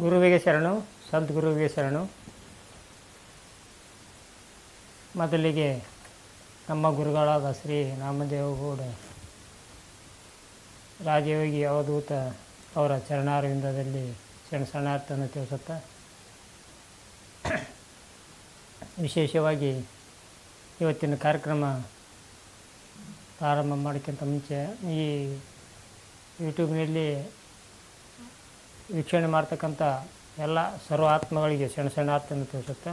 ಗುರುವಿಗೆ ಶರಣು ಸದ್ಗುರುವಿಗೆ ಶರಣು. ಮೊದಲಿಗೆ ನಮ್ಮ ಗುರುಗಳಾದ ಶ್ರೀ ನಾಮದೇವಗೌಡ ರಾಜಯೋಗಿ ಅವಧೂತ ಅವರ ಚರಣಾರವಿಂದದಲ್ಲಿ ಶರಣ ಶರಣಾರ್ಥವನ್ನು ತಿಳಿಸುತ್ತಾ, ವಿಶೇಷವಾಗಿ ಇವತ್ತಿನ ಕಾರ್ಯಕ್ರಮ ಪ್ರಾರಂಭ ಮಾಡೋಕ್ಕಿಂತ ಮುಂಚೆ ಈ ಯೂಟ್ಯೂಬ್ನಲ್ಲಿ ವೀಕ್ಷಣೆ ಮಾಡ್ತಕ್ಕಂಥ ಎಲ್ಲ ಸರ್ವ ಆತ್ಮಗಳಿಗೆ ಸಣ್ಣ ಸಣ್ಣ ಆತ್ಮನ ತಿಳಿಸುತ್ತೆ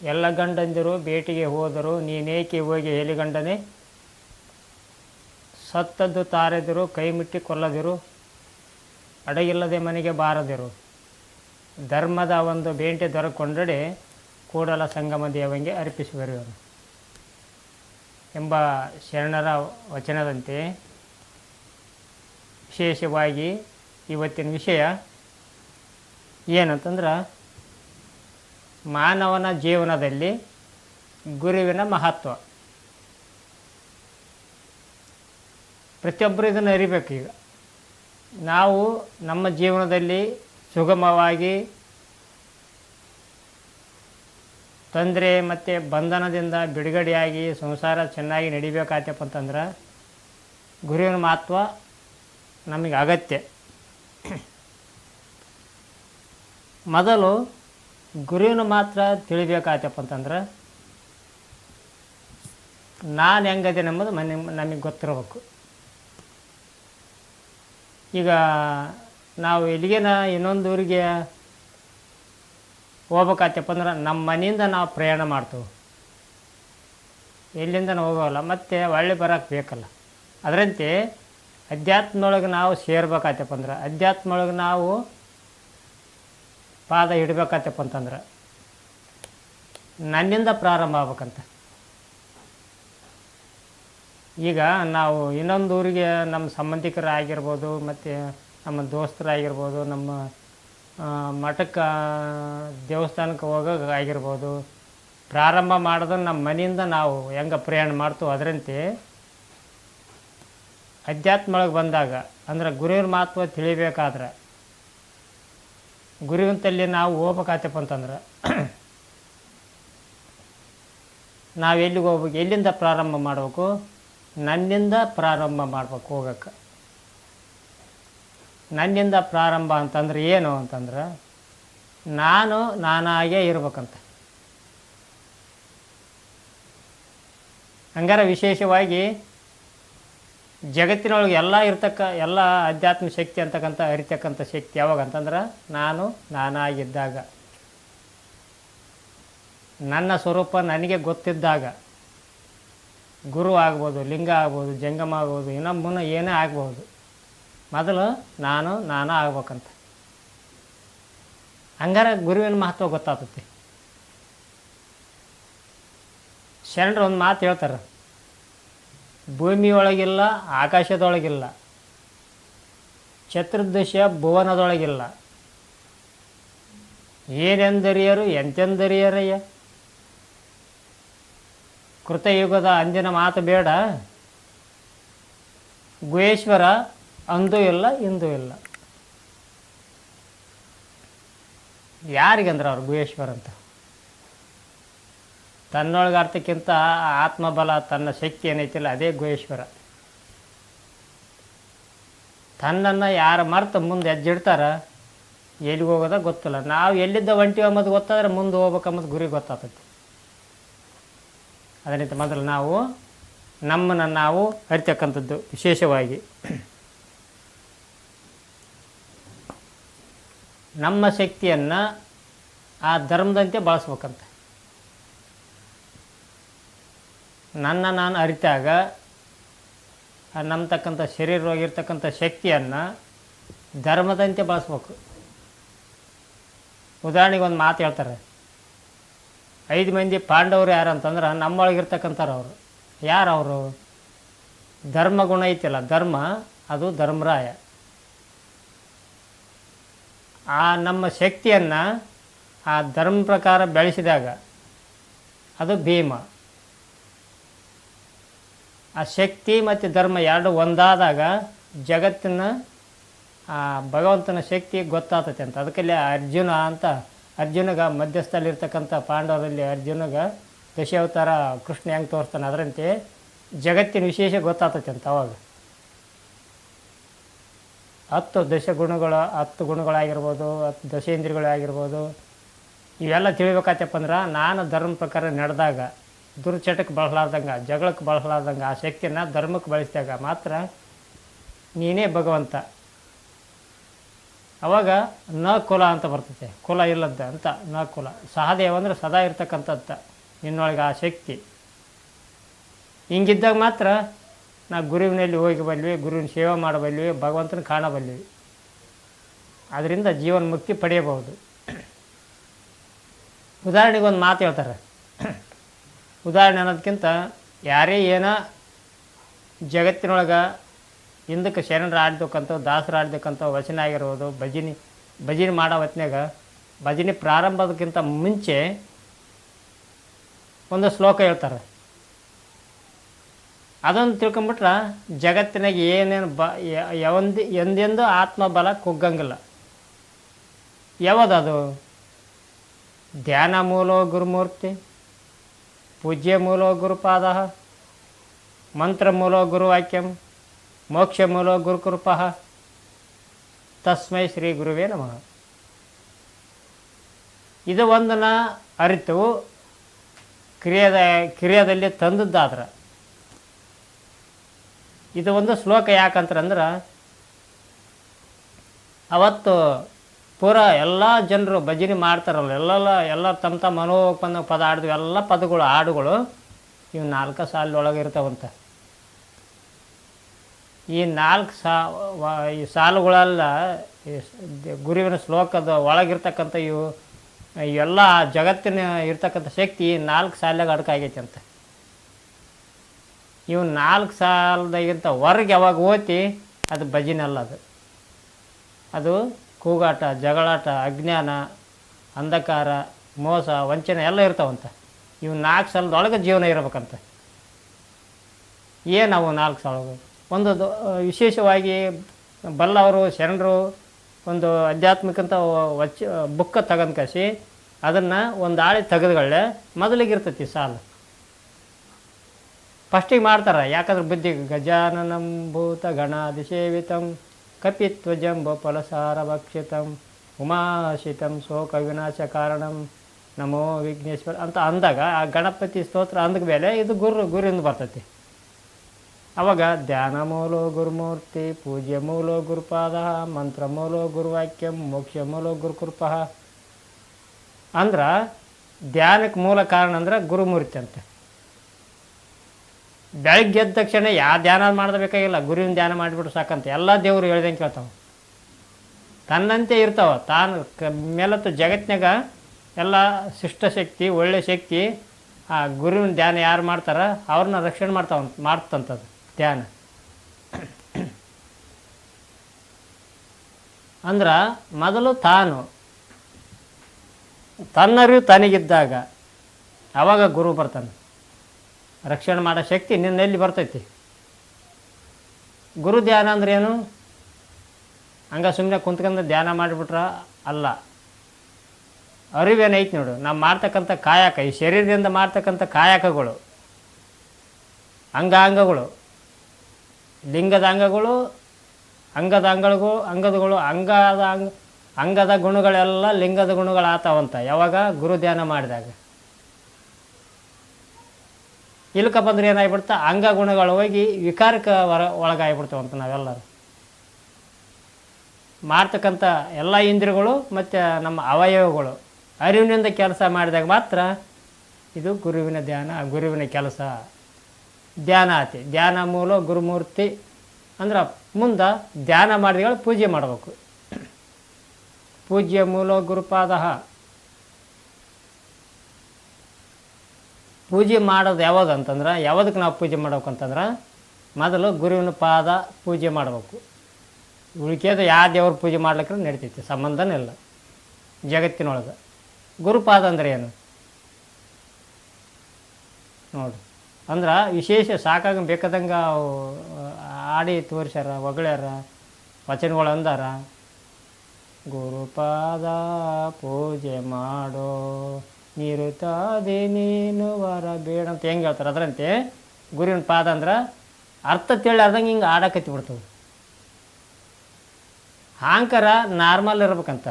ಎಲ್ಲ ಗಂಡಂದಿರು ಭೇಟಿಗೆ ಹೋದರು ನೀನೇಕೆ ಹೋಗಿ ಹೇಳಿಗಂಡನೇ ಸತ್ತದ್ದು ತಾರೆದಿರು, ಕೈ ಮುಟ್ಟಿ ಕೊಲ್ಲದಿರು, ಅಡಗಿಲ್ಲದೆ ಮನೆಗೆ ಬಾರದಿರು. ಧರ್ಮದ ಒಂದು ಬೇಂಟೆ ದೊರಕೊಂಡಡೆ ಕೂಡಲ ಸಂಗಮ ದೇವಂಗೆ ಅರ್ಪಿಸುವರು ಎಂಬ ಶರಣರ ವಚನದಂತೆ ವಿಶೇಷವಾಗಿ ಇವತ್ತಿನ ವಿಷಯ ಏನಂತಂದ್ರೆ, ಮಾನವನ ಜೀವನದಲ್ಲಿ ಗುರುವಿನ ಮಹತ್ವ. ಪ್ರತಿಯೊಬ್ಬರು ಇದನ್ನು ಅರಿಬೇಕು ಈಗ. ನಾವು ನಮ್ಮ ಜೀವನದಲ್ಲಿ ಸುಗಮವಾಗಿ ತೊಂದರೆ ಮತ್ತು ಬಂಧನದಿಂದ ಬಿಡುಗಡೆಯಾಗಿ ಸಂಸಾರ ಚೆನ್ನಾಗಿ ನಡಿಬೇಕಾಯ್ತಪ್ಪ ಅಂತಂದ್ರೆ ಗುರುವಿನ ಮಹತ್ವ ನಮಗೆ ಅಗತ್ಯ ಮೊದಲು ಗುರುವಿನ ಮಾತ್ರ ತಿಳಿಬೇಕಾಯ್ತಪ್ಪ ಅಂತಂದ್ರೆ ನಾನು ಹೆಂಗದೇನೆ ಎಂಬುದು ಮನೆ ನಮಗೆ ಗೊತ್ತಿರಬೇಕು. ಈಗ ನಾವು ಎಲ್ಲಿಗೇನ ಇನ್ನೊಂದು ಊರಿಗೆ ಹೋಗ್ಬೇಕಾಯ್ತಪ್ಪ ಅಂದ್ರೆ ನಮ್ಮ ಮನೆಯಿಂದ ನಾವು ಪ್ರಯಾಣ ಮಾಡ್ತೇವೆ. ಎಲ್ಲಿಂದ ಹೋಗೋಲ್ಲ, ಮತ್ತು ಹೊಳ್ಳಿ ಬರೋಕ್ಕೆ ಬೇಕಲ್ಲ. ಅದರಂತೆ ಅಧ್ಯಾತ್ಮದೊಳಗೆ ನಾವು ಸೇರ್ಬೇಕಾಯ್ತಪ್ಪ ಅಂದ್ರೆ, ಅಧ್ಯಾತ್ಮದೊಳಗೆ ನಾವು ಪಾದ ಇಡಬೇಕಾಯ್ತಪ್ಪ ಅಂತಂದ್ರೆ, ನನ್ನಿಂದ ಪ್ರಾರಂಭ ಆಗ್ಬೇಕಂತ. ಈಗ ನಾವು ಇನ್ನೊಂದು ಊರಿಗೆ ನಮ್ಮ ಸಂಬಂಧಿಕರಾಗಿರ್ಬೋದು, ಮತ್ತು ನಮ್ಮ ದೋಸ್ತರಾಗಿರ್ಬೋದು, ನಮ್ಮ ಮಠಕ್ಕೆ, ದೇವಸ್ಥಾನಕ್ಕೆ ಹೋಗೋಕೆ ಆಗಿರ್ಬೋದು. ಪ್ರಾರಂಭ ಮಾಡೋದು ನಮ್ಮ ಮನೆಯಿಂದ ನಾವು ಹೆಂಗೆ ಪ್ರಯಾಣ ಮಾಡ್ತೀವೋ ಅದರಂತೆ ಅಧ್ಯಾತ್ಮ ಒಳಗೆ ಬಂದಾಗ, ಅಂದ್ರೆ ಗುರುವಿನ ಮಹತ್ವ ತಿಳಿಬೇಕಾದ್ರೆ ಗುರುವಿನ ನಾವು ಹೋಗ್ಬೇಕಾತಪ್ಪ ಅಂತಂದ್ರೆ ನಾವು ಎಲ್ಲಿಗೆ ಹೋಗ್ಬೇಕು, ಎಲ್ಲಿಂದ ಪ್ರಾರಂಭ ಮಾಡಬೇಕು, ನನ್ನಿಂದ ಪ್ರಾರಂಭ ಮಾಡ್ಬೇಕು ಹೋಗಕ್ಕೆ. ನನ್ನಿಂದ ಪ್ರಾರಂಭ ಅಂತಂದ್ರೆ ಏನು ಅಂತಂದ್ರೆ ನಾನು ನಾನಾಗೇ ಇರ್ಬೇಕಂತ. ಹಂಗಾರ ವಿಶೇಷವಾಗಿ ಜಗತ್ತಿನೊಳಗೆ ಎಲ್ಲ ಇರ್ತಕ್ಕ ಎಲ್ಲ ಅಧ್ಯಾತ್ಮ ಶಕ್ತಿ ಅಂತಕ್ಕಂಥ ಅರಿತಕ್ಕಂಥ ಶಕ್ತಿ ಯಾವಾಗ ಅಂತಂದ್ರೆ ನಾನು ನಾನಾಗಿದ್ದಾಗ. ನನ್ನ ಸ್ವರೂಪ ನನಗೆ ಗೊತ್ತಿದ್ದಾಗ. ಗುರು ಆಗ್ಬೋದು, ಲಿಂಗ ಆಗ್ಬೋದು, ಜಂಗಮ ಆಗ್ಬೋದು ಇನ್ನೊಬ್ಬನ ಏನೇ ಆಗ್ಬೋದು. ಮೊದಲು ನಾನು ನಾನು ಆಗ್ಬೇಕಂತ. ಹಂಗಾರೆ ಗುರುವಿನ ಮಹತ್ವ ಗೊತ್ತಾಗ್ತತಿ. ಶರಣರು ಒಂದು ಮಾತು ಹೇಳ್ತಾರೆ. ಭೂಮಿಯೊಳಗಿಲ್ಲ, ಆಕಾಶದೊಳಗಿಲ್ಲ. ಚತುರ್ದಶ ಭುವನದೊಳಗಿಲ್ಲ. ಏನೆಂದರಿಯರು, ಎಂತೆಂದರಿಯರಯ್ಯ? ಕೃತಯುಗದ ಅಂದಿನ ಮಾತು ಬೇಡ. ಗುಹೇಶ್ವರ ಅಂದೂ ಇಲ್ಲ, ಇಂದೂ ಇಲ್ಲ. ಯಾರಿಗಂದ್ರೆ ಅವ್ರು ಗುಹೇಶ್ವರ ಅಂತ? ತನ್ನೊಳಗೆ ಅರ್ಥಕ್ಕಿಂತ ಆತ್ಮಬಲ, ತನ್ನ ಶಕ್ತಿ ಏನೈತಿಲ್ಲ, ಅದೇ ಗುಹೇಶ್ವರ ತನ್ನನ್ನು ಯಾರು ಮರ್ತು ಮುಂದೆ ಹೆಜ್ಜಿಡ್ತಾರ ಎಲ್ಲಿಗೆ ಹೋಗೋದ ಗೊತ್ತಿಲ್ಲ. ನಾವು ಎಲ್ಲಿದ್ದ ಹೊಂಟಿವಿ ಅನ್ನೋದು ಗೊತ್ತಾದ್ರೆ ಮುಂದೆ ಹೋಗ್ಬೇಕಂಬುದು ಗುರಿ ಗೊತ್ತಾಗ್ತೈತಿ ಅದರಿಂದ ಮೊದಲು ನಾವು ನಮ್ಮನ್ನು ನಾವು ಅರಿತಕ್ಕಂಥದ್ದು ವಿಶೇಷವಾಗಿ. ನಮ್ಮ ಶಕ್ತಿಯನ್ನು ಆ ಧರ್ಮದಂತೆ ಬಳಸ್ಬೇಕಂತ. ನನ್ನ ನಾನು ಅರಿತಾಗ ನಮ್ಮತಕ್ಕಂಥ ಶರೀರವಾಗಿರ್ತಕ್ಕಂಥ ಶಕ್ತಿಯನ್ನು ಧರ್ಮದಂತೆ ಬಳಸ್ಬೇಕು. ಉದಾಹರಣೆಗೆ ಒಂದು ಮಾತು ಹೇಳ್ತಾರೆ. ಐದು ಮಂದಿ ಪಾಂಡವರು ಯಾರು ಅಂತಂದ್ರೆ ನಮ್ಮೊಳಗಿರ್ತಕ್ಕಂಥವ್ರು ಅವರು. ಯಾರು ಅವರು? ಧರ್ಮ ಗುಣ ಐತಿಲ್ಲ. ಧರ್ಮ, ಅದು ಧರ್ಮರಾಯ. ಆ ನಮ್ಮ ಶಕ್ತಿಯನ್ನು ಆ ಧರ್ಮ ಪ್ರಕಾರ ಬೆಳೆಸಿದಾಗ ಅದು ಭೀಮ. ಆ ಶಕ್ತಿ ಮತ್ತು ಧರ್ಮ ಎರಡು ಒಂದಾದಾಗ ಜಗತ್ತಿನ ಆ ಭಗವಂತನ ಶಕ್ತಿ ಗೊತ್ತಾಗ್ತೈತೆ ಅಂತ. ಅದಕ್ಕಲ್ಲಿ ಅರ್ಜುನ ಅಂತ, ಅರ್ಜುನಗ ಮಧ್ಯಸ್ಥಲ್ಲಿರ್ತಕ್ಕಂಥ ಪಾಂಡವರಲ್ಲಿ ಅರ್ಜುನಗ ದಶಾವತಾರ ಕೃಷ್ಣ ಹೆಂಗೆ ತೋರಿಸ್ತಾನೆ ಅದರಂತೆ ಜಗತ್ತಿನ ವಿಶೇಷ ಗೊತ್ತಾಗ್ತೈತೆ ಅಂತ ಅವಾಗ. ಹತ್ತು ದಶ ಗುಣಗಳು ಹತ್ತು ಗುಣಗಳಾಗಿರ್ಬೋದು, ಹತ್ತು ದಶೇಂದ್ರಿಯಗಳಾಗಿರ್ಬೋದು ಇವೆಲ್ಲ ತಿಳಿಬೇಕಾಯ್ತಪ್ಪ ಅಂದ್ರೆ ನಾನು ಧರ್ಮ ಪ್ರಕಾರ ನಡೆದಾಗ ದುರ್ಚಟಕ್ಕೆ ಬಳಸಲಾರ್ದಂಗೆ, ಜಗಳಕ್ಕೆ ಬಳಸಲಾರ್ದಂಗೆ, ಆ ಶಕ್ತಿಯನ್ನು ಧರ್ಮಕ್ಕೆ ಬಳಸಿದಾಗ ಮಾತ್ರ ನೀನೇ ಭಗವಂತ. ಅವಾಗ ನ ಕುಲ ಅಂತ ಬರ್ತದೆ ಕುಲ ಇಲ್ಲದ್ದ ಅಂತ, ನ ಕುಲ. ಸಹದೇವ ಅಂದರೆ ಸದಾ ಇರ್ತಕ್ಕಂಥದ್ದ, ನಿನ್ನೊಳಗೆ ಆ ಶಕ್ತಿ. ಹಿಂಗಿದ್ದಾಗ ಮಾತ್ರ ನಾ ಗುರುವಿನಲ್ಲಿ ಹೋಗಿ ಬಲ್ವಿ ಗುರುವಿನ ಸೇವೆ ಮಾಡಬಲ್ವಿ ಭಗವಂತನ ಕಾಣಬಲ್ವಿ ಅದರಿಂದ ಜೀವನ ಮುಕ್ತಿ ಪಡೆಯಬಹುದು. ಉದಾಹರಣೆಗೆ ಒಂದು ಮಾತು ಹೇಳ್ತಾರೆ. ಉದಾಹರಣೆ ಅನ್ನೋದಕ್ಕಿಂತ ಯಾರೇ ಏನೋ ಜಗತ್ತಿನೊಳಗೆ ಹಿಂದಕ್ಕೆ ಶರಣರು ಆಡ್ತಕ್ಕಂಥ ದಾಸರು ಆಡ್ತಕ್ಕಂಥ ವಚನ ಆಗಿರ್ಬೋದು, ಭಜನಿ, ಭಜನೆ ಮಾಡೋ ಹೊತ್ನ್ಯಾಗ, ಭಜನೆ ಪ್ರಾರಂಭದಕ್ಕಿಂತ ಮುಂಚೆ ಒಂದು ಶ್ಲೋಕ ಹೇಳ್ತಾರೆ. ಅದನ್ನು ತಿಳ್ಕೊಂಬಿಟ್ರೆ ಜಗತ್ತಿನಾಗ ಏನೇನು ಬ ಯಾವಂದು ಎಂದೆಂದು ಆತ್ಮಬಲ ಕುಗ್ಗಂಗಿಲ್ಲ. ಯಾವುದದು ಧ್ಯಾನ ಮೂಲೋ ಗುರುಮೂರ್ತಿ, ಪೂಜ್ಯ ಮೂಲೋ ಗುರುಪಾದ, ಮಂತ್ರ ಮೂಲೋ ಗುರುವಾಕ್ಯಂ ಮೋಕ್ಷ ಮೂಲೋ ಗುರುಕೃಪ ತಸ್ಮೈ ಶ್ರೀ ಗುರುವೇ ನಮಃ. ಇದು ಒಂದನ್ನ ಅರಿತು ಕ್ರಿಯೆದ ಕ್ರಿಯೆದಲ್ಲಿ ತಂದದ್ದಾದ್ರೆ ಇದು ಒಂದು ಶ್ಲೋಕ ಯಾಕಂತಂದ್ರೆ, ಅವತ್ತು ಪೂರ ಎಲ್ಲ ಜನರು ಭಜನೆ ಮಾಡ್ತಾರಲ್ಲ ಎಲ್ಲ ಎಲ್ಲ ತಮ್ಮ ತಮ್ಮ ಮನೋಪನ್ನ ಪದ ಆಡಿದ್ವಿ ಎಲ್ಲ ಪದಗಳು, ಹಾಡುಗಳು ಇವು ನಾಲ್ಕು ಸಾಲಿನೊಳಗೆ ಇರ್ತಾವಂತ. ಈ ನಾಲ್ಕು ಸಾ ಈ ಸಾಲುಗಳೆಲ್ಲ ಗುರುವಿನ ಶ್ಲೋಕದ ಒಳಗಿರ್ತಕ್ಕಂಥ ಇವು ಎಲ್ಲ ಜಗತ್ತಿನ ಇರ್ತಕ್ಕಂಥ ಶಕ್ತಿ ನಾಲ್ಕು ಸಾಲಾಗ ಅಡಕಾಗೈತೆ ಅಂತ. ಇವು ನಾಲ್ಕು ಸಾಲದಾಗಿಂತ ಹೊರಗೆ ಯಾವಾಗ ಓತಿ, ಅದು ಭಜನೆಲ್ಲ ಅದು. ಅದು ಕೂಗಾಟ, ಜಗಳಾಟ, ಅಜ್ಞಾನ, ಅಂಧಕಾರ, ಮೋಸ, ವಂಚನೆ ಎಲ್ಲ ಇರ್ತಾವಂತ. ಇವು ನಾಲ್ಕು ಸಾಲದೊಳಗೆ ಜೀವನ ಇರ್ಬೇಕಂತ. ಏನವು ನಾಲ್ಕು ಸಾಲಗಳು? ಒಂದು ವಿಶೇಷವಾಗಿ ಬಲ್ಲವರು ಶರಣರು, ಒಂದು ಆಧ್ಯಾತ್ಮಿಕಂತ ವಚ, ಬುಕ್ಕ ತಗೊಂಡ್ಕಸಿ ಅದನ್ನು ಒಂದು ಆಳಿ ತೆಗೆದುಗಳೇ ಮೊದಲಿಗಿರ್ತೈತಿ ಸಾಲು. ಫಸ್ಟಿಗೆ ಮಾಡ್ತಾರೆ. ಯಾಕಂದ್ರೆ ಬುದ್ಧಿ ಗಜಾನನಂ ಭೂತ ಗಣಾದಿಸೇವಿತಂ ಕಪಿತ್ವಜಂಬ ಫಲಸಾರ ಭಕ್ಷಿತಂ ಉಮಾಶಿತಂ ಶೋಕ ವಿನಾಶ ಕಾರಣಂ ನಮೋ ವಿಘ್ನೇಶ್ವರ ಅಂತ ಅಂದಾಗ ಆ ಗಣಪತಿ ಸ್ತೋತ್ರ ಅಂದ ಮೇಲೆ ಇದು ಗುರು ಗುರಿಂದ ಬರ್ತೈತಿ. ಅವಾಗ ಧ್ಯಾನ ಮೂಲೋ ಗುರುಮೂರ್ತಿ, ಪೂಜ್ಯ ಮೂಲೋ ಗುರುಪಾದ, ಮಂತ್ರ ಮೂಲೋ ಗುರುವಾಕ್ಯಂ, ಮೋಕ್ಷ ಮೂಲೋ ಗುರುಕೃಪ ಅಂದ್ರೆ ಧ್ಯಾನಕ್ಕೆ ಮೂಲ ಕಾರಣ ಅಂದ್ರೆ ಗುರುಮೂರ್ತಿ ಅಂತ. ಬೆಳಗ್ಗೆ ಎದ್ದ ತಕ್ಷಣ ಯಾವ ಧ್ಯಾನ ಮಾಡಬೇಕಾಗಿಲ್ಲ. ಗುರುವಿನ ಧ್ಯಾನ ಮಾಡಿಬಿಟ್ಟು ಸಾಕಂತ ಎಲ್ಲ ದೇವರು ಹೇಳ್ದಂಗೆ ಕೇಳ್ತಾವೆ. ತನ್ನಂತೆ ಇರ್ತಾವೆ. ತಾನು ಕ ಮೇಲತ್ತು ಜಗತ್ತಿನಾಗ ಎಲ್ಲ ಶಿಷ್ಟ ಶಕ್ತಿ, ಒಳ್ಳೆ ಶಕ್ತಿ, ಆ ಗುರುವಿನ ಧ್ಯಾನ ಯಾರು ಮಾಡ್ತಾರ, ಅವ್ರನ್ನ ರಕ್ಷಣೆ ಮಾಡ್ತಾವ ಮಾಡ್ತಂಥದ್ದು ಧ್ಯಾನ. ಅಂದ್ರೆ ಮೊದಲು ತಾನು ತನ್ನರಿವು ತನಗಿದ್ದಾಗ ಆವಾಗ ಗುರು ಬರ್ತಾನೆ. ರಕ್ಷಣೆ ಮಾಡೋ ಶಕ್ತಿ ನಿನ್ನೆಲ್ಲಿ ಬರ್ತೈತಿ. ಗುರು ಧ್ಯಾನ ಅಂದ್ರೆ ಏನು? ಹಂಗ ಸುಮ್ಮನೆ ಕುಂತ್ಕೊಂಡು ಧ್ಯಾನ ಮಾಡಿಬಿಟ್ರ ಅಲ್ಲ. ಅರಿವೇನೈತಿ ನೋಡು, ನಾವು ಮಾಡ್ತಕ್ಕಂಥ ಕಾಯಕ, ಈ ಶರೀರದಿಂದ ಮಾಡ್ತಕ್ಕಂಥ ಕಾಯಕಗಳು, ಅಂಗಾಂಗಗಳು ಲಿಂಗದ ಅಂಗಗಳು ಅಂಗದ ಅಂಗಗಳು ಅಂಗದಗಳು, ಅಂಗದ ಅಂಗ, ಅಂಗದ ಗುಣಗಳೆಲ್ಲ ಲಿಂಗದ ಗುಣಗಳಾತಾವಂತ. ಯಾವಾಗ? ಗುರು ಧ್ಯಾನ ಮಾಡಿದಾಗ. ಇಲ್ಕ ಬಂದ್ರೆ ಏನಾಗ್ಬಿಡ್ತಾ? ಅಂಗ ಗುಣಗಳು ಹೋಗಿ ವಿಕಾರಕ್ಕೆ ಹೊರ ಅಂತ ನಾವೆಲ್ಲರೂ. ಮಾಡ್ತಕ್ಕಂಥ ಎಲ್ಲ ಇಂದ್ರಿಯಗಳು ಮತ್ತು ನಮ್ಮ ಅವಯವಗಳು. ಅರಿವಿನಿಂದ ಕೆಲಸ ಮಾಡಿದಾಗ ಮಾತ್ರ ಇದು ಗುರುವಿನ ಧ್ಯಾನ ಗುರುವಿನ ಕೆಲಸ. ಧ್ಯಾನ ಆತಿ ಧ್ಯಾನ ಮೂಲ, ಗುರುಮೂರ್ತಿ. ಅಂದ್ರೆ ಮುಂದೆ ಧ್ಯಾನ ಮಾಡಿದಾಗ ಪೂಜೆ ಮಾಡಬೇಕು. ಪೂಜ್ಯ ಮೂಲ ಗುರುಪಾದ ಪೂಜೆ ಮಾಡೋದು ಯಾವಾಗ ಅಂತಂದ್ರೆ ಯಾವ್ದಕ್ಕೆ ನಾವು ಪೂಜೆ ಮಾಡ್ಬೇಕು ಅಂತಂದ್ರೆ, ಮೊದಲು ಗುರುವಿನ ಪಾದ ಪೂಜೆ ಮಾಡಬೇಕು. ಉಳಿಕೆದು ಯಾವ ದೇವ್ರ ಪೂಜೆ ಮಾಡ್ಲಿಕ್ಕೆ ನಡಿತೈತಿ, ಸಂಬಂಧನೇ ಇಲ್ಲ ಜಗತ್ತಿನೊಳಗೆ. ಗುರುಪಾದ ಅಂದ್ರೆ ಏನು? ನೋಡಿ, ಅಂದ್ರೆ ವಿಶೇಷ ಸಾಕಾಗ ಬೇಕಾದಂಗೆ ಆಡಿ ತೋರಿಸ್ಯಾರ ಒಗಳ್ಯಾರ ವಚನಗಳು ಅಂದಾರ. ಗುರುಪಾದ ಪೂಜೆ ಮಾಡೋ ನಿರುತಾದೆ ನೀನು ವರ ಬೇಡ ಅಂತ ಹೆಂಗೆ ಹೇಳ್ತಾರೆ ಅದರಂತೆ? ಗುರುವಿನ ಪಾದ ಅಂದ್ರೆ ಅರ್ಥ ತಿಳಿಲಾರ್ದಂಗೆ ಹಿಂಗೆ ಆಡಕತ್ತಿ ಬಿಡ್ತವೆ. ಹಾಂಕರ ನಾರ್ಮಲ್ ಇರ್ಬೇಕಂತ.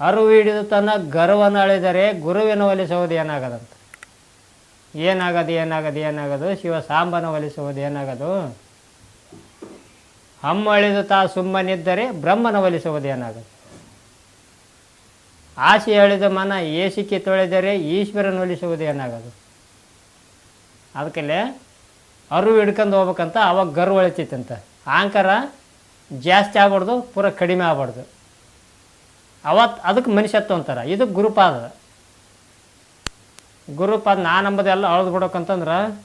ಅರಿವು ಹಿಡಿದು ತನ್ನ ಗರ್ವನ ಅಳಿದರೆ ಗುರುವಿನ ಒಲಿಸುವುದು ಏನಾಗದಂತ. ಏನಾಗದು ಏನಾಗದು ಏನಾಗದು? ಶಿವ ಸಾಂಬನ ಒಲಿಸುವುದು ಏನಾಗದು? ಹಮ್ಮಳಿದು ತಾ ಸುಮ್ಮನಿದ್ದರೆ ಬ್ರಹ್ಮನ ಒಲಿಸುವುದು ಏನಾಗದು? ಆಸೆ ಹೇಳಿದ ಮನ ಏಸಿಕೆ ತೊಳೆದರೆ ಈಶ್ವರನ ಒಲಿಸುವುದು ಏನಾಗೋದು? ಅದಕ್ಕೆಲೆ ಅರಿವು ಹಿಡ್ಕೊಂಡು ಹೋಗ್ಬೇಕಂತ ಅವಾಗ ಗರ್ವ ಒಳಿತೈತಂತ ಆಂಕಾರ ಜಾಸ್ತಿ ಆಗ್ಬಾರ್ದು, ಪೂರ ಕಡಿಮೆ ಆಗ್ಬಾರ್ದು. ಅವತ್ತು ಅದಕ್ಕೆ ಮನುಷ್ಯತ್ವ ಅಂತಾರ. ಇದು ಗುರುಪಾದ. ಗುರುಪಾದ ನಾನಂಬುದೆಲ್ಲ ಅಳ್ದು ಬಿಡೋಕಂತಂದ್ರೆ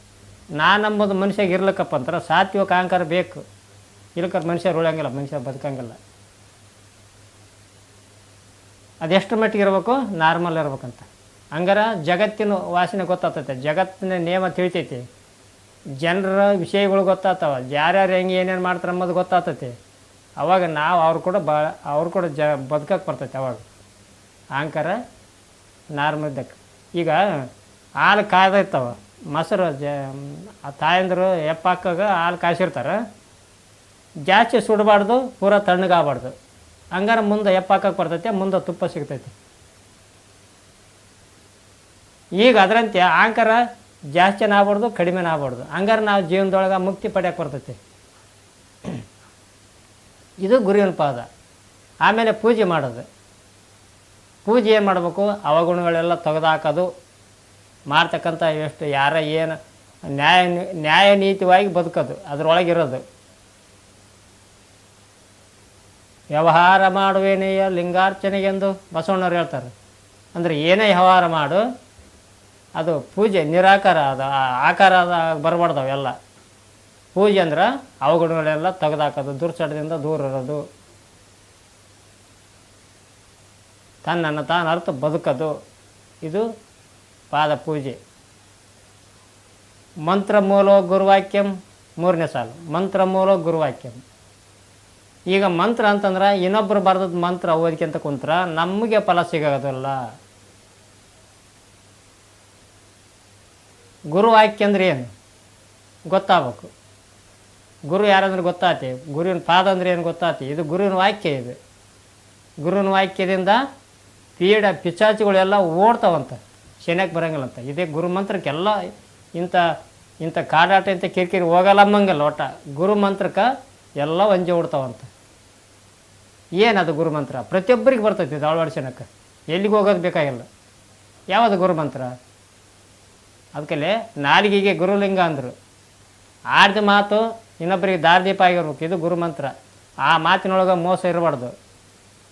ನಾನಂಬುದು ಮನುಷ್ಯಾಗ ಇರ್ಲಿಕ್ಕಪ್ಪ ಅಂತಾರೆ. ಸಾತ್ವಿಕ ಅಹಂಕಾರ ಬೇಕು. ಇಲ್ಕರ್ ಮನುಷ್ಯರು ಉಳಿಯಂಗಿಲ್ಲ ಮನುಷ್ಯ ಬದುಕಂಗಿಲ್ಲ. ಅದೆಷ್ಟು ಮಟ್ಟಿಗೆ ಇರಬೇಕು? ನಾರ್ಮಲ್ ಇರ್ಬೇಕಂತ. ಹಂಗಾರ ಜಗತ್ತಿನ ವಾಸನೆ ಗೊತ್ತಾಗ್ತೈತೆ. ಜಗತ್ತಿನ ನಿಯಮ ತಿಳಿತೈತಿ. ಜನರ ವಿಷಯಗಳು ಗೊತ್ತಾಗ್ತಾವ. ಯಾರ್ಯಾರು ಹೆಂಗೆ ಏನೇನು ಮಾಡ್ತಾರೆ ಅಂಬೋದು ಗೊತ್ತಾಗ್ತೈತಿ. ಅವಾಗ ನಾವು ಅವ್ರು ಕೂಡ ಭಾಳ ಅವ್ರು ಕೂಡ ಜ ಬದುಕಕ್ಕೆ ಬರ್ತೈತೆ ಅವಾಗ. ಅಹಂಕಾರ ನಾರ್ಮಲ್ ಇದ್ದಕ್ಕೆ ಈಗ ಹಾಲು ಕಾಯ್ದಿರ್ತಾವ ಮೊಸರು ಜ ತಾಯಂದ್ರು ಎಪ್ಪಾಕಾಗ ಹಾಲು ಕಾಯಿಸಿರ್ತಾರೆ. ಜಾಸ್ತಿ ಸುಡಬಾರ್ದು, ಪೂರಾ ತಣ್ಣಗಾಗಬಾರ್ದು. ಹಂಗಾರೆ ಮುಂದೆ ಎಪ್ಪಾಕಕ್ಕೆ ಬರ್ತೈತೆ, ಮುಂದೆ ತುಪ್ಪ ಸಿಗ್ತೈತೆ. ಈಗ ಅದರಂತೆ ಆಂಕರ ಜಾಸ್ತಿನ ಆಗ್ಬಾರ್ದು, ಕಡಿಮೆನ ಆಗ್ಬಾರ್ದು. ಹಂಗಾರ ನಾವು ಜೀವನದೊಳಗೆ ಮುಕ್ತಿ ಪಡೆಯಕ್ಕೆ ಬರ್ತೈತಿ. ಇದು ಗುರುವಿನ ಪಾದ. ಆಮೇಲೆ ಪೂಜೆ ಮಾಡೋದು. ಪೂಜೆ ಏನು ಮಾಡಬೇಕು? ಅವಗುಣಗಳೆಲ್ಲ ತೆಗೆದುಹಾಕೋದು ಮಾಡ್ತಕ್ಕಂಥ ಎಷ್ಟು, ಯಾರ ಏನು ನ್ಯಾಯ ನ್ಯಾಯ ನೀತಿವಾಗಿ ಬದುಕೋದು. ಅದರೊಳಗಿರೋದು. ವ್ಯವಹಾರ ಮಾಡುವೇನೆಯ ಲಿಂಗಾರ್ಚನೆಗೆಂದು ಬಸವಣ್ಣವ್ರು ಹೇಳ್ತಾರೆ. ಅಂದರೆ ಏನೇ ವ್ಯವಹಾರ ಮಾಡು, ಅದು ಪೂಜೆ ನಿರಾಕಾರ ಅದ ಆಕಾರದ ಬರಬಾರ್ದು ಅವೆಲ್ಲ ಪೂಜೆ ಅಂದ್ರೆ ಅವಗುಣಗಳೆಲ್ಲ ತೆಗೆದಾಕೋದು, ದುರ್ಚಟದಿಂದ ದೂರ ಇರೋದು. ತನ್ನನ್ನು ತಾನು ಅರ್ಥ ಬದುಕೋದು. ಇದು ಪಾದ ಪೂಜೆ. ಮಂತ್ರ ಮೂಲ ಗುರುವಾಕ್ಯಂ ಮೂರನೇ ಸಾಲು. ಮಂತ್ರ ಮೂಲ ಗುರುವಾಕ್ಯಂ. ಈಗ ಮಂತ್ರ ಅಂತಂದ್ರೆ ಇನ್ನೊಬ್ಬರು ಬರ್ದದ್ದು ಮಂತ್ರ ಓದ್ಕೊಂತ ಕುಂತ್ರ ನಮಗೆ ಫಲ ಸಿಗೋದಲ್ಲ ಗುರು ಅಂದ್ರೆ ಏನು? ಗೊತ್ತಾಗಬೇಕು. ಗುರು ಯಾರಂದ್ರೆ ಗೊತ್ತಾತಿ? ಗುರುವಿನ ಪಾದ ಅಂದ್ರೆ ಏನು ಗೊತ್ತಾತಿ? ಇದು ಗುರುವಿನ ವಾಕ್ಯ ಇದು. ಗುರುವಿನ ವಾಕ್ಯದಿಂದ ಪೀಡ ಪಿಚಾಚಿಗಳೆಲ್ಲ ಓಡ್ತಾವಂತ. ಬರಂಗಿಲ್ಲ ಅಂತ ಇದೇ ಗುರು ಮಂತ್ರಕ್ಕೆಲ್ಲ ಇಂಥ ಇಂಥ ಕಾಡಾಟ ಇಂಥ ಕಿರಿಕಿರಿ ಹೋಗಲ್ಲಮ್ಮಂಗಲ್ಲ ಒಟ್ಟ. ಗುರು ಮಂತ್ರಕ್ಕೆ ಎಲ್ಲ ಒಂಜೆ ಓಡ್ತಾವಂತ ಏನದು ಗುರುಮಂತ್ರ? ಪ್ರತಿಯೊಬ್ಬರಿಗೆ ಬರ್ತೈತಿ ಇದು ಅಳವಡಿಸೋಣಕ್ಕೆ ಎಲ್ಲಿಗೆ ಹೋಗೋದು ಬೇಕಾಗಿಲ್ಲ. ಯಾವುದು ಗುರುಮಂತ್ರ? ಅದಕ್ಕೆ ನಾಲಿಗೆಗೆ ಗುರುಲಿಂಗ ಅಂದರು. ಆಡ್ದ ಮಾತು ಇನ್ನೊಬ್ಬರಿಗೆ ದಾರಿದೀಪ ಆಗಿರ್ಬೇಕು. ಇದು ಗುರುಮಂತ್ರ. ಆ ಮಾತಿನೊಳಗೆ ಮೋಸ ಇರಬಾರ್ದು.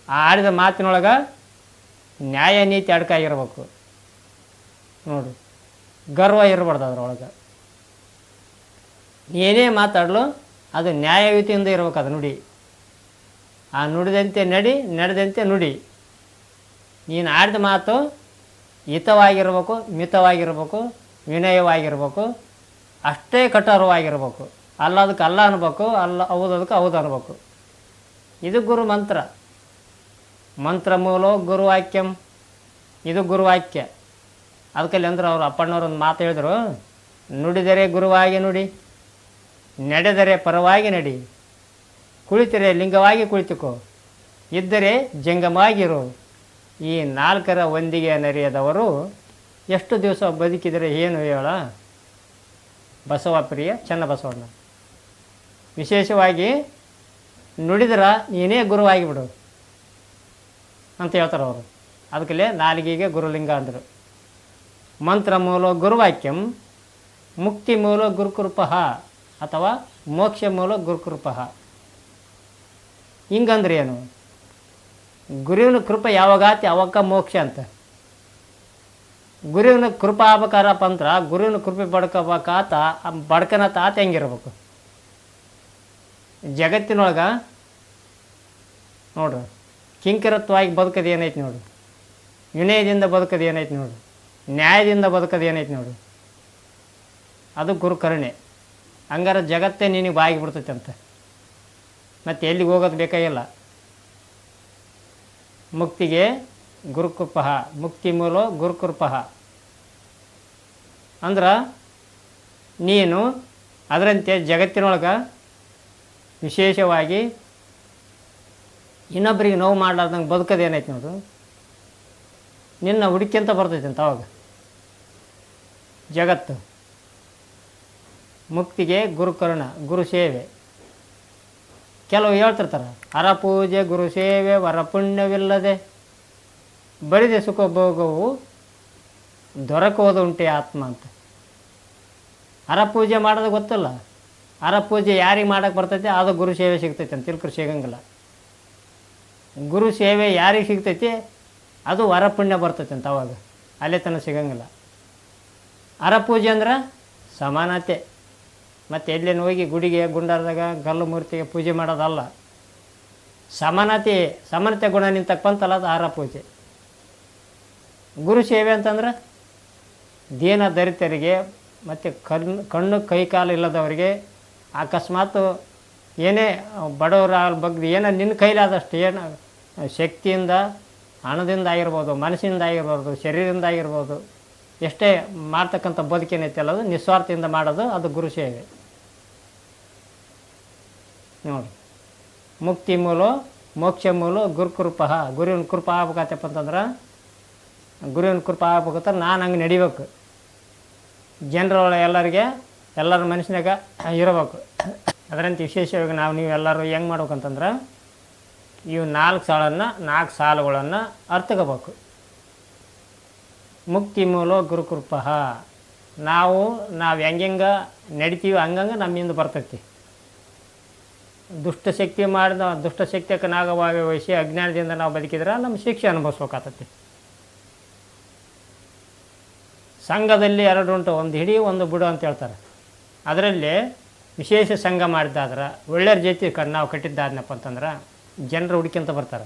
ಆ ಆಡಿದ ಮಾತಿನೊಳಗೆ ನ್ಯಾಯ ನೀತಿ ಅಡ್ಕಾಗಿರ್ಬೇಕು ನೋಡು. ಗರ್ವ ಇರಬಾರ್ದು ಅದರೊಳಗೆ. ಏನೇ ಮಾತಾಡಲು ಅದು ನ್ಯಾಯಯುತಿಯಿಂದ ಇರ್ಬೇಕು ಅದು ನುಡಿ. ಆ ನುಡಿದಂತೆ ನಡಿ, ನಡೆದಂತೆ ನುಡಿ. ನೀನು ಆಡಿದ ಮಾತು ಹಿತವಾಗಿರ್ಬೇಕು, ಮಿತವಾಗಿರ್ಬೇಕು, ವಿನಯವಾಗಿರ್ಬೇಕು, ಅಷ್ಟೇ ಕಠೋರವಾಗಿರ್ಬೇಕು. ಅಲ್ಲದಕ್ಕೆ ಅಲ್ಲ ಅನ್ಬೇಕು, ಅಲ್ಲ ಹೌದದಕ್ಕೆ ಹೌದು ಅನ್ಬೇಕು. ಇದು ಗುರು ಮಂತ್ರ. ಮಂತ್ರ ಮೂಲ ಗುರುವಾಕ್ಯಂ ಇದು ಗುರುವಾಕ್ಯ ಅದಕ್ಕಲ್ಲಿ ಅಂದ್ರೆ ಅವರು ಅಪ್ಪಣ್ಣವ್ರು ಒಂದು ಮಾತು ಹೇಳಿದ್ರು, ನುಡಿದರೆ ಗುರುವಾಗಿ ನುಡಿ, ನಡೆದರೆ ಪರವಾಗಿ ನಡಿ. ಕುಳಿತರೆ, ಲಿಂಗವಾಗಿ ಕುಳಿತುಕೋ. ಇದ್ದರೆ ಜಂಗಮಾಗಿರು. ಈ ನಾಲ್ಕರ ಒಂದಿಗೆ ನರಿಯದವರು ಎಷ್ಟು ದಿವಸ ಬದುಕಿದರೆ ಏನು ಹೇಳ? ಬಸವ ಪ್ರಿಯ ಚನ್ನಬಸವಣ್ಣ ವಿಶೇಷವಾಗಿ ನುಡಿದ್ರೆ ನೀನೇ ಗುರುವಾಗಿ ಬಿಡು ಅಂತ ಹೇಳ್ತಾರೆ ಅವರು. ಅದಕ್ಕಲ್ಲೇ ನಾಲಿಗೆಗೆ ಗುರುಲಿಂಗ ಅಂದರು. ಮಂತ್ರ ಮೂಲ ಗುರುವಾಕ್ಯಂ, ಮುಕ್ತಿ ಮೂಲ ಗುರುಕೃಪಃ ಅಥವಾ ಮೋಕ್ಷ ಮೂಲ ಗುರುಕೃಪಃ. ಹಿಂಗಂದ್ರೆ ಏನು? ಗುರುವಿನ ಕೃಪೆ ಯಾವಾಗಾತಿ ಅವಕ್ಕ ಮೋಕ್ಷ ಅಂತ. ಗುರುವಿನ ಕೃಪ ಆಗ್ಬೇಕಾರಪ್ಪ ಅಂದ್ರೆ ಗುರುವಿನ ಕೃಪೆ ಬಡ್ಕೋಬೇಕಾತ, ಬಡ್ಕನ ತಾತ ಹೆಂಗಿರ್ಬೇಕು? ಜಗತ್ತಿನೊಳಗೆ ನೋಡ್ರಿ, ಕಿಂಕರತ್ವವಾಗಿ ಬದುಕೋದು ಏನೈತಿ ನೋಡು? ವಿನಯದಿಂದ ಬದುಕೋದು ಏನೈತಿ ನೋಡು? ನ್ಯಾಯದಿಂದ ಬದುಕೋದು ಏನೈತಿ ನೋಡು? ಅದು ಗುರುಕರುಣೆ. ಹಂಗಾರೆ ಜಗತ್ತೇ ನಿನಗೆ ಬಾಯಿಗೆ ಬಿಡ್ತೈತೆ ಅಂತ ಮತ್ತು ಎಲ್ಲಿಗೆ ಹೋಗೋದು ಬೇಕಾಗಿಲ್ಲ. ಮುಕ್ತಿಗೆ ಗುರುಕೃಪಹ, ಮುಕ್ತಿ ಮೂಲ ಗುರುಕೃಪಃ ಅಂದ್ರೆ ನೀನು ಅದರಂತೆ ಜಗತ್ತಿನೊಳಗೆ ವಿಶೇಷವಾಗಿ ಇನ್ನೊಬ್ಬರಿಗೆ ನೋವು ಮಾಡಲಾರ್ದಂಗೆ ಬದುಕೋದೇನೈತೆ ನೋಡು. ನಿನ್ನ ಹುಡುಕ್ಯಂತ ಬರ್ತೈತೆ ಅಂತ ಅವಾಗ. ಜಗತ್ತು ಮುಕ್ತಿಗೆ ಗುರುಕರುಣ, ಗುರು ಸೇವೆ. ಕೆಲವು ಹೇಳ್ತಿರ್ತಾರೆ ಹರ ಪೂಜೆ ಗುರು ಸೇವೆ ವರ ಪುಣ್ಯವಿಲ್ಲದೆ ಬರಿದೆ ಸುಖ ಭೋಗವು ಉಂಟೆ ಆತ್ಮ ಅಂತ. ಹರ ಪೂಜೆ ಮಾಡೋದು ಗೊತ್ತಲ್ಲ? ಹರ ಪೂಜೆ ಯಾರಿಗೆ ಮಾಡಕ್ಕೆ ಬರ್ತೈತೆ? ಅದು ಗುರು ಸೇವೆ ಸಿಗ್ತೈತೆ ಅಂತ ತಿಳ್ಕರು ಸಿಗಂಗಿಲ್ಲ ಗುರು ಸೇವೆ ಯಾರಿಗೆ ಸಿಗ್ತೈತಿ? ಅದು ವರ ಪುಣ್ಯ ಬರ್ತೈತೆ ಅಂತ ಅವಾಗ. ಅಲ್ಲೇ ತನಕ ಸಿಗಂಗಿಲ್ಲ ಹರ ಪೂಜೆ ಅಂದ್ರೆ ಸಮಾನತೆ. ಮತ್ತು ಎಲ್ಲೇನು ಹೋಗಿ ಗುಡಿಗೆ, ಗುಂಡಾರದಾಗ, ಗಲ್ಲು ಮೂರ್ತಿಗೆ ಪೂಜೆ ಮಾಡೋದಲ್ಲ. ಸಮಾನತೆ ಸಮಾನತೆ ಗುಣ ನಿಂತಕ್ಕಂತಲ್ಲ ಅದು ಆರ ಪೂಜೆ. ಗುರು ಸೇವೆ ಅಂತಂದ್ರೆ ದೀನ ದರಿತರಿಗೆ ಮತ್ತು ಕಣ್ಣು ಕಣ್ಣು ಕೈ ಕಾಲು ಇಲ್ಲದವರಿಗೆ ಅಕಸ್ಮಾತ್ ಏನೇ ಬಡವರ ಬಗ್ಗೆ ಏನೋ ನಿನ್ನ ಕೈಲಾದಷ್ಟು ಏನು ಶಕ್ತಿಯಿಂದ ಹಣದಿಂದ ಆಗಿರ್ಬೋದು, ಮನಸ್ಸಿಂದ ಆಗಿರ್ಬೋದು, ಶರೀರದಿಂದ ಆಗಿರ್ಬೋದು ಎಷ್ಟೇ ಮಾಡ್ತಕ್ಕಂಥ ಬದುಕೇನೈತೆ ಅಲ್ಲದು ನಿಸ್ವಾರ್ಥದಿಂದ ಮಾಡೋದು ಅದು ಗುರು ಸೇವೆ. ನೋಡಿ. ಮುಕ್ತಿ ಮೂಲ, ಮೋಕ್ಷ ಮೂಲ, ಗುರುಕೃಪ. ಗುರುವಿನ ಕೃಪ ಆಗ್ಬೇಕತ್ತಪ್ಪ ಅಂತಂದ್ರೆ, ಗುರುವಿನ ಕೃಪ ಆಗ್ಬೇಕಂತ ನಾನು ಹಂಗೆ ನಡಿಬೇಕು. ಜನರೊಳ ಎಲ್ಲರಿಗೆ, ಎಲ್ಲರ ಮನಸ್ಸಿನಾಗ ಇರಬೇಕು. ಅದರಂತೆ ವಿಶೇಷವಾಗಿ ನಾವು, ನೀವು ಎಲ್ಲರೂ ಹೆಂಗೆ ಮಾಡ್ಬೇಕಂತಂದ್ರೆ, ಇವು ನಾಲ್ಕು ಸಾಲನ್ನು, ನಾಲ್ಕು ಸಾಲುಗಳನ್ನು ಅರ್ಥಕೋಬೇಕು ಮುಕ್ತಿ ಮೂಲ ಗುರುಕೃಪ ನಾವು ನಾವು ಹೆಂಗೆಂಗೆ ನಡಿತೀವಿ ಹಂಗಂಗೆ ನಮ್ಮಿಂದ ಬರ್ತೈತಿ. ದುಷ್ಟಶಕ್ತಿ ಮಾಡಿದ ದುಷ್ಟಶಕ್ತಿಯಕ್ಕೆ ನಾಗವಾಗಿ ವಹಿಸಿ ಅಜ್ಞಾನದಿಂದ ನಾವು ಬದುಕಿದ್ರೆ ನಮ್ಮ ಶಿಕ್ಷೆ ಅನುಭವಿಸ್ಬೇಕಾಗ್ತತಿ ಸಂಘದಲ್ಲಿ ಎರಡು ಉಂಟು, ಒಂದು ಹಿಡಿ, ಒಂದು ಬಿಡು ಅಂತ ಹೇಳ್ತಾರೆ. ಅದರಲ್ಲಿ ವಿಶೇಷ ಸಂಘ ಮಾಡಿದ್ದಾದ್ರೆ ಒಳ್ಳೆಯ ಜೊತೆ ಕ, ನಾವು ಕಟ್ಟಿದ್ದಾದ್ನಪ್ಪ ಅಂತಂದ್ರೆ ಜನರು ಹುಡುಕಿಂತ ಬರ್ತಾರೆ.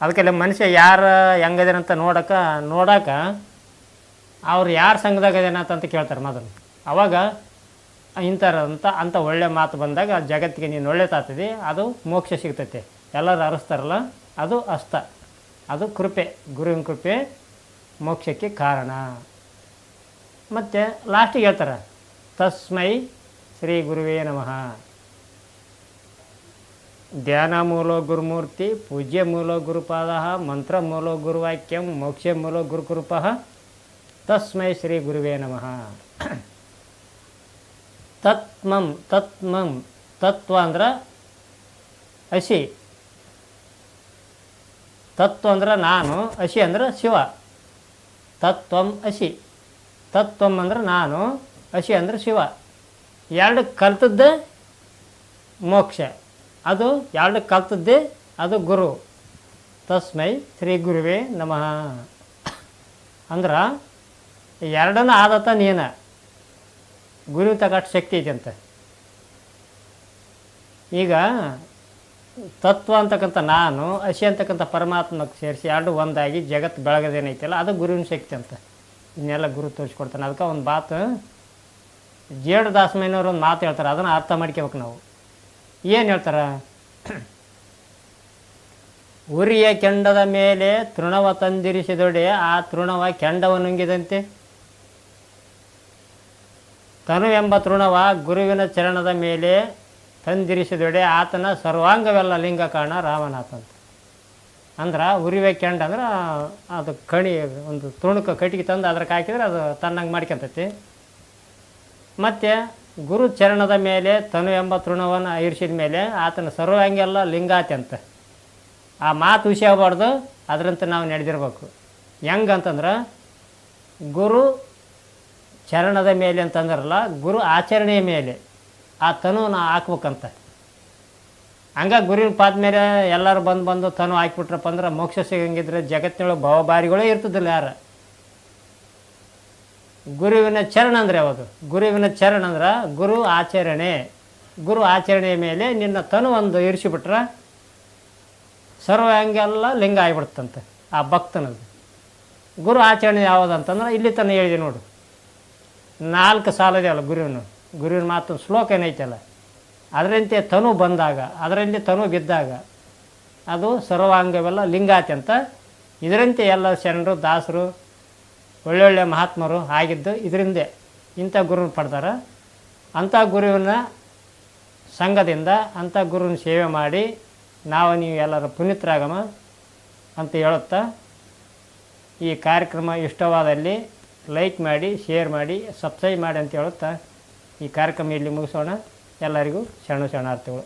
ಅದಕ್ಕೆಲ್ಲ ಮನುಷ್ಯ ಯಾರು ಹೆಂಗದಿರಂತ ನೋಡಕ್ಕೆ ನೋಡಕ್ಕೆ ಅವ್ರು ಯಾರ ಸಂಘದಾಗ ಅದೇನಂತ ಕೇಳ್ತಾರೆ ಮೊದಲು. ಅವಾಗ ಇಂಥರಂತ ಅಂಥ ಒಳ್ಳೆ ಮಾತು ಬಂದಾಗ ಜಗತ್ತಿಗೆ ನೀನು ತಾತದಿ, ಅದು ಮೋಕ್ಷ ಸಿಗ್ತೈತೆ. ಎಲ್ಲರೂ ಅರಸ್ತಾರಲ್ಲ, ಅದು ಅಸ್ತ ಅದು ಕೃಪೆ, ಗುರುವಿನ ಕೃಪೆ ಮೋಕ್ಷಕ್ಕೆ ಕಾರಣ. ಮತ್ತು ಲಾಸ್ಟಿಗೆ ಹೇಳ್ತಾರೆ, ತಸ್ಮೈ ಶ್ರೀ ಗುರುವೇ ನಮಃ. ಧ್ಯಾನ ಮೂಲೋ ಗುರುಮೂರ್ತಿ, ಪೂಜ್ಯ ಮೂಲೋ ಗುರುಪಾದ, ಮಂತ್ರ ಮೂಲೋ ಗುರುವಾಕ್ಯಂ, ಮೋಕ್ಷ ಮೂಲೋ ಗುರುಕೃಪ ತಸ್ಮೈ ಶ್ರೀ ಗುರುವೇ ನಮಃ ತತ್ಮಂ ತತ್ಮಂ ತತ್ವ ಅಂದ್ರೆ ಹಸಿ। ತತ್ವ ಅಂದ್ರೆ ನಾನು, ಹಸಿ ಅಂದ್ರೆ ಶಿವ। ತತ್ವಂ ಹಸಿ। ತತ್ವಂ ಅಂದ್ರೆ ನಾನು, ಹಸಿ ಅಂದ್ರೆ ಶಿವ। ಎರಡು ಕಲ್ತದ್ದು ಮೋಕ್ಷ। ಅದು ಎರಡು ಕಲ್ತದ್ದು ಅದು ಗುರು। ತಸ್ಮೈ ಶ್ರೀ ಗುರುವೇ ನಮಃ। ಅಂದ್ರೆ ಎರಡನ್ನ ಆದತ್ತ ನೀನ ಗುರು ತಗಟ್ಟು ಶಕ್ತಿ ಐತಿ ಅಂತ. ಈಗ ತತ್ವ ಅಂತಕ್ಕಂಥ ನಾನು ಹಸಿ ಅಂತಕ್ಕಂಥ ಪರಮಾತ್ಮಕ್ಕೆ ಸೇರಿಸಿ ಎರಡು ಒಂದಾಗಿ ಜಗತ್ತು ಬೆಳಗದೇನೈತಲ್ಲ ಅದು ಗುರುವಿನ ಶಕ್ತಿ ಅಂತ. ಇನ್ನೆಲ್ಲ ಗುರು ತೋರಿಸ್ಕೊಡ್ತಾನೆ. ಅದಕ್ಕೆ ಒಂದು ಮಾತು ಜೇಡು ದಾಸಮಯ್ಯನವ್ರು ಒಂದು ಮಾತು ಹೇಳ್ತಾರೆ, ಅದನ್ನು ಅರ್ಥ ಮಾಡ್ಕೋಬೇಕು ನಾವು. ಏನು ಹೇಳ್ತಾರೆ? ಉರಿಯ ಕೆಂಡದ ಮೇಲೆ ತೃಣವ ತಂದಿರಿಸಿದೊಡೆ, ಆ ತೃಣವ ಕೆಂಡವ ನುಂಗಿದಂತೆ. ತನು ಎಂಬ ತೃಣವ ಗುರುವಿನ ಚರಣದ ಮೇಲೆ ತಂದಿರಿಸಿದೊಡೆ ಆತನ ಸರ್ವಾಂಗವೆಲ್ಲ ಲಿಂಗ ಕಾರಣ ರಾಮನಾಥ ಅಂತ ಅಂದ್ರೆ ಉರಿವೆ ಕೆಂಡ ಅಂದ್ರೆ ಅದು ಕಣಿ, ಒಂದು ತುಣುಕ ಕಟ್ಟಿಗೆ ತಂದು ಅದ್ರಕ್ಕೆ ಹಾಕಿದ್ರೆ ಅದು ತನ್ನಂಗೆ ಮಾಡ್ಕೊಂತೈತಿ. ಮತ್ತು ಗುರು ಚರಣದ ಮೇಲೆ ತನು ಎಂಬ ತೃಣವನ್ನು ಇರಿಸಿದ ಮೇಲೆ ಆತನ ಸರ್ವಾಂಗೆಲ್ಲ ಲಿಂಗಾತಿ ಅಂತ ಆ ಮಾತು ವಿಷಯ ಆಗ್ಬಾರ್ದು, ಅದರಂತೆ ನಾವು ನಡೆದಿರ್ಬೇಕು. ಹೆಂಗಂತಂದ್ರೆ ಗುರು ಚರಣದ ಮೇಲೆ ಅಂತಂದ್ರಲ್ಲ, ಗುರು ಆಚರಣೆಯ ಮೇಲೆ. ಆ ತನುನ ಹಾಕ್ಬೇಕಂತ. ಹಂಗ ಗುರಿನ ಪಾದ ಮೇಲೆ ಎಲ್ಲರೂ ಬಂದು ಬಂದು ತನು ಹಾಕ್ಬಿಟ್ರಪ್ಪ ಅಂದ್ರೆ ಮೋಕ್ಷ ಸಿಗಂಗಿದ್ರೆ ಜಗತ್ತಿನೊಳಗೆ ಭವಭಾರಿಗಳೇ ಇರ್ತದಿಲ್ಲ ಯಾರ? ಗುರುವಿನ ಚರಣ ಅಂದರೆ ಯಾವುದು? ಗುರುವಿನ ಚರಣ ಅಂದ್ರೆ ಗುರು ಆಚರಣೆ. ಗುರು ಆಚರಣೆಯ ಮೇಲೆ ನಿನ್ನ ತನು ಒಂದು ಇರಿಸಿಬಿಟ್ರೆ ಸರ್ವ ಹಂಗೆಲ್ಲ ಲಿಂಗ ಆಗಿಬಿಡ್ತಂತೆ, ಆ ಭಕ್ತನದು. ಗುರು ಆಚರಣೆ ಯಾವುದಂತಂದ್ರೆ ಇಲ್ಲಿ ತನ ಹೇಳಿದೆ ನೋಡು. ನಾಲ್ಕು ಸಾಲದೇ ಅಲ್ಲ ಗುರುವಿನ. ಗುರುವಿನ ಮಾತು ಶ್ಲೋಕ ಏನೈತಲ್ಲ? ಅದರಂತೆ ತನು ಬಂದಾಗ, ಅದರಂತೆ ತನು ಬಿದ್ದಾಗ, ಅದು ಸರ್ವಾಂಗವೆಲ್ಲ ಲಿಂಗಾತಿ ಅಂತ. ಇದರಂತೆ ಎಲ್ಲ ಶರಣರು, ದಾಸರು, ಒಳ್ಳೊಳ್ಳೆ ಮಹಾತ್ಮರು ಆಗಿದ್ದು ಇದರಿಂದೇ ಇಂಥ ಗುರುನ ಪಡ್ತಾರೆ ಅಂಥ ಗುರುವಿನ ಸಂಘದಿಂದ ಅಂಥ ಗುರುವಿನ ಸೇವೆ ಮಾಡಿ ನಾವು ನೀವು ಎಲ್ಲರೂ ಪುನೀತರಾಗಮ ಅಂತ ಹೇಳುತ್ತಾ ಈ ಕಾರ್ಯಕ್ರಮ ಇಷ್ಟವಾದಲ್ಲಿ ಲೈಕ್ ಮಾಡಿ ಶೇರ್ ಮಾಡಿ ಸಬ್ಸ್ಕ್ರೈಬ್ ಮಾಡಿ ಅಂತ ಹೇಳುತ್ತಾ ಈ ಕಾರ್ಯಕ್ರಮ ಇಲ್ಲಿ ಮುಗಿಸೋಣ. ಎಲ್ಲರಿಗೂ ಶರಣ ಶರಣಾರ್ಥಿಗಳು.